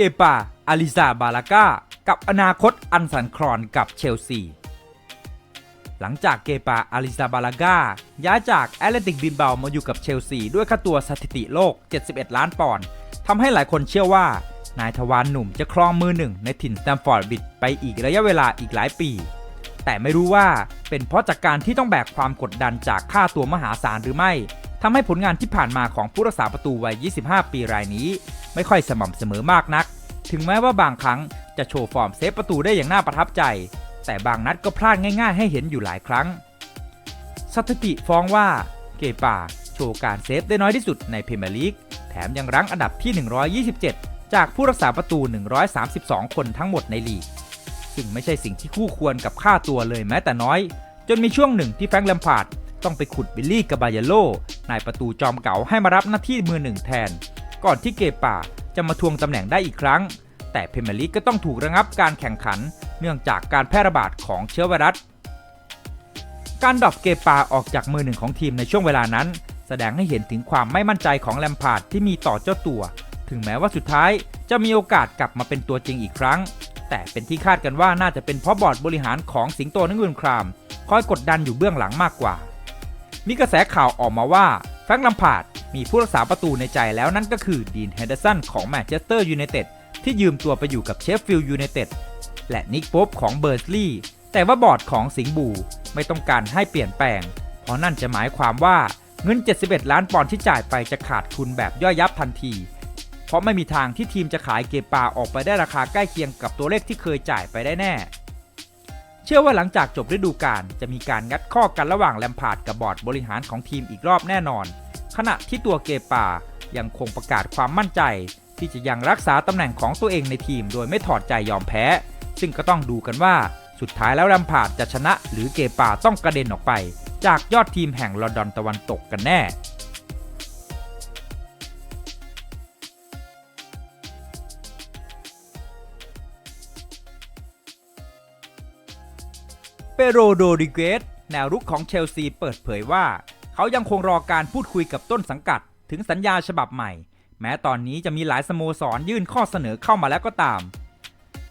เกปาอาลิซาบาลาก้า กับอนาคตอันสันคลอนกับเชลซี หลังจากเกปาอาลิซาบาลาก้า ย้ายจากแอตเลติกบินเบามาอยู่กับเชลซี ด้วยค่าตัวสถิติโลก 71 ล้านปอนด์ทำให้หลายคนเชื่อว่า นายทวารหนุ่มจะครองมือหนึ่งในถิ่นสแตมฟอร์ดบิดไปอีกระยะเวลาอีกหลายปี แต่ไม่รู้ว่าเป็นเพราะจากการที่ต้องแบกความกดดันจากค่าตัวมหาศาลหรือไม่ทำให้ผลงานที่ผ่านมาของผู้รักษาประตูวัย 25 ปีรายนี้ ไม่ค่อยสม่ำเสมอมากนัก ถึงแม้ว่าบางครั้งจะโชว์ฟอร์มเซฟประตูได้อย่างน่าประทับใจ แต่บางนัดก็พลาดง่าย ๆ ให้เห็นอยู่หลายครั้ง สถิติฟ้องว่าเกปาโชว์การเซฟได้น้อยที่สุดในพรีเมียร์ลีก แถมยังรั้งอันดับที่ 127 จากผู้รักษาประตู 132 คนทั้งหมดในลีก ซึ่งไม่ใช่สิ่งที่คู่ควรกับค่าตัวเลยแม้แต่น้อย จนมีช่วงหนึ่งที่แฟรงค์แลมพาร์ดต้องไปขุดบิลลี่กาบายาโลนายประตูจอมเก่าให้มารับหน้าที่มือหนึ่งแทน ก่อนที่เกป่าจะมาทวงตำแหน่งได้อีกครั้ง แต่พรีเมียร์ลีกก็ต้องถูกระงับการแข่งขัน เนื่องจากการแพร่ระบาดของเชื้อไวรัส การดรอปเกป่าออกจากมือหนึ่งของทีมในช่วงเวลานั้น แสดงให้เห็นถึงความไม่มั่นใจของแลมพาร์ดที่มีต่อเจ้าตัว ถึงแม้ว่าสุดท้ายจะมีโอกาสกลับมาเป็นตัวจริงอีกครั้ง แต่เป็นที่คาดกันว่าน่าจะเป็นเพราะบอร์ดบริหารของสิงโตนักเงินคราม คอยกดดันอยู่เบื้องหลังมากกว่า มีกระแสข่าวออกมาว่าแฟรงค์ลัมพาร์ด มีผู้รักษาประตูในใจแล้วนั่นก็คือดีนเฮนเดอร์สันของแมนเชสเตอร์ยูไนเต็ดที่ยืมตัวไปอยู่กับเชฟฟิลด์ยูไนเต็ดและนิกโป๊ปของเบอร์สลีย์แต่ว่าบอร์ดของสิงห์บูไม่ต้องการให้เปลี่ยนแปลง เพราะนั่นจะหมายความว่าเงิน 71 ล้านปอนด์ที่จ่ายไปจะขาดทุนแบบย่อยยับทันที เพราะไม่มีทางที่ทีมจะขายเกปาออกไปได้ราคาใกล้เคียงกับตัวเลขที่เคยจ่ายไปได้แน่ เชื่อว่าหลังจากจบฤดูกาลจะมีการงัดข้อกันระหว่างแลมพาร์ดกับบอร์ดบริหารของทีมอีกรอบแน่นอน ขณะที่ตัวเกปายังคงประกาศความมั่นใจ ที่จะยังรักษาตำแหน่งของตัวเองในทีมโดยไม่ถอดใจยอมแพ้ ซึ่งก็ต้องดูกันว่าสุดท้ายแล้วแลมพาดจะชนะ หรือเกปาต้องกระเด็นออกไป จากยอดทีมแห่งลอนดอนตะวันตกกันแน่เปโรโดริเกสแนวรุกของเชลซีเปิดเผยว่า เขายังคงรอการพูดคุยกับต้นสังกัด ถึงสัญญาฉบับใหม่ แม้ตอนนี้จะมีหลายสโมสรยื่นข้อเสนอเข้ามาแล้วก็ตาม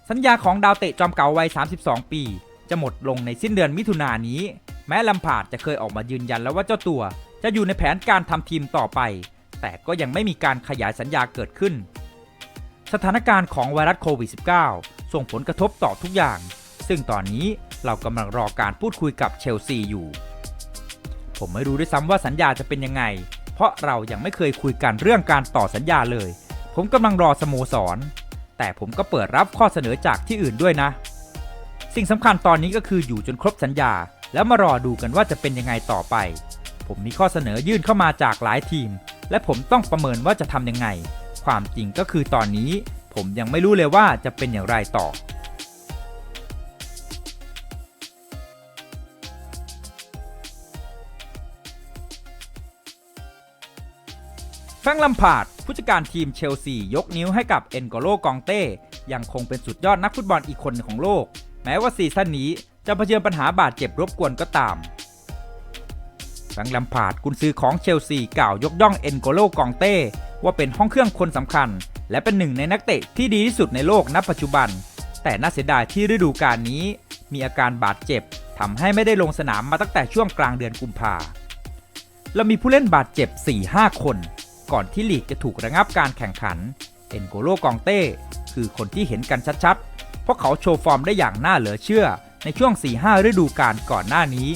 สัญญาของดาวเตะจอมเก่าวัย 32 ปี จะหมดลงในสิ้นเดือนมิถุนายนนี้ แม้ลัมพาดจะเคยออกมายืนยันแล้วว่าเจ้าตัว จะอยู่ในแผนการทำทีมต่อไป แต่ก็ยังไม่มีการขยายสัญญาเกิดขึ้น สถานการณ์ของไวรัสโควิด -19 ส่งผลกระทบต่อทุกอย่าง ซึ่งตอนนี้เรากำลังรอการพูดคุยกับเชลซีอยู่ ผมไม่รู้ด้วยซ้ำว่าสัญญาจะเป็นยังไง เพราะเรายังไม่เคยคุยกันเรื่องการต่อสัญญาเลย ผมกำลังรอสโมสร แต่ผมก็เปิดรับข้อเสนอจากที่อื่นด้วยนะ สิ่งสำคัญตอนนี้ก็คืออยู่จนครบสัญญา แล้วมารอดูกันว่าจะเป็นยังไงต่อไป ผมมีข้อเสนอยื่นเข้ามาจากหลายทีม และผมต้องประเมินว่าจะทำยังไง ความจริงก็คือตอนนี้ ผมยังไม่รู้เลยว่าจะเป็นอย่างไรต่อ รงค์ลัมพาดผู้จัดการทีมเชลซียกนิ้วให้กับเอ็นโกโลกองเต้ ยังคงเป็นสุดยอดนักฟุตบอลอีกคนของโลก แม้ว่าซีซั่นนี้จะเผชิญปัญหาบาดเจ็บรบกวนก็ตามแฟรงค์ลัมพาดกุนซือของเชลซีกล่าวยกย่องเอ็นโกโลกองเต้ ว่าเป็นห้องเครื่องคนสำคัญ และเป็นหนึ่งในนักเตะที่ดีที่สุดในโลกณปัจจุบัน แต่น่าเสียดายที่ฤดูกาลนี้ มีอาการบาดเจ็บทำให้ไม่ได้ลงสนามมาตั้งแต่ช่วงกลางเดือนกุมภาเรามีผู้เล่นบาดเจ็บ 4-5 คน ก่อนที่ลีกจะถูกระงับการแข่งขัน เอ็นโกโลกองเต้ คือคนที่เห็นกันชัดๆ เพราะเขาโชว์ฟอร์มได้อย่างน่าเหลือเชื่อ ในช่วง 4-5 ฤดูกาลก่อนหน้านี้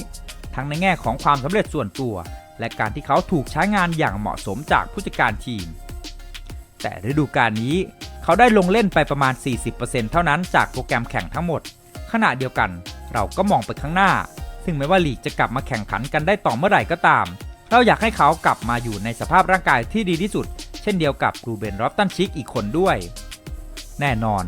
ทั้งในแง่ของความสำเร็จส่วนตัว และการที่เขาถูกใช้งานอย่างเหมาะสมจากผู้จัดการทีม แต่ฤดูกาลนี้เขาได้ลงเล่นไปประมาณ 40%เท่านั้นจากโปรแกรมแข่งทั้งหมด ขณะเดียวกันเราก็มองไปข้างหน้า ซึ่งไม่ว่าลีกจะกลับมาแข่งขันกันได้ต่อเมื่อไหร่ก็ตาม เราอยากให้เขากลับมาอยู่ในสภาพร่างกายที่ดีที่สุด เช่นเดียวกับรูเบนรอฟตันชิกอีกคนด้วย แน่นอน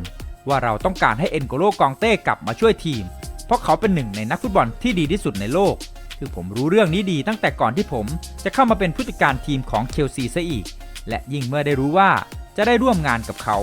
ว่าเราต้องการให้เอ็นโกโลกองเต้กลับมาช่วยทีม เพราะเขาเป็นหนึ่งในนักฟุตบอลที่ดีที่สุดในโลก คือผมรู้เรื่องนี้ดีตั้งแต่ก่อนที่ผมจะเข้ามาเป็นผู้จัดการทีมของเชลซีซะอีก และยิ่งเมื่อได้รู้ว่าจะได้ร่วมงานกับเขา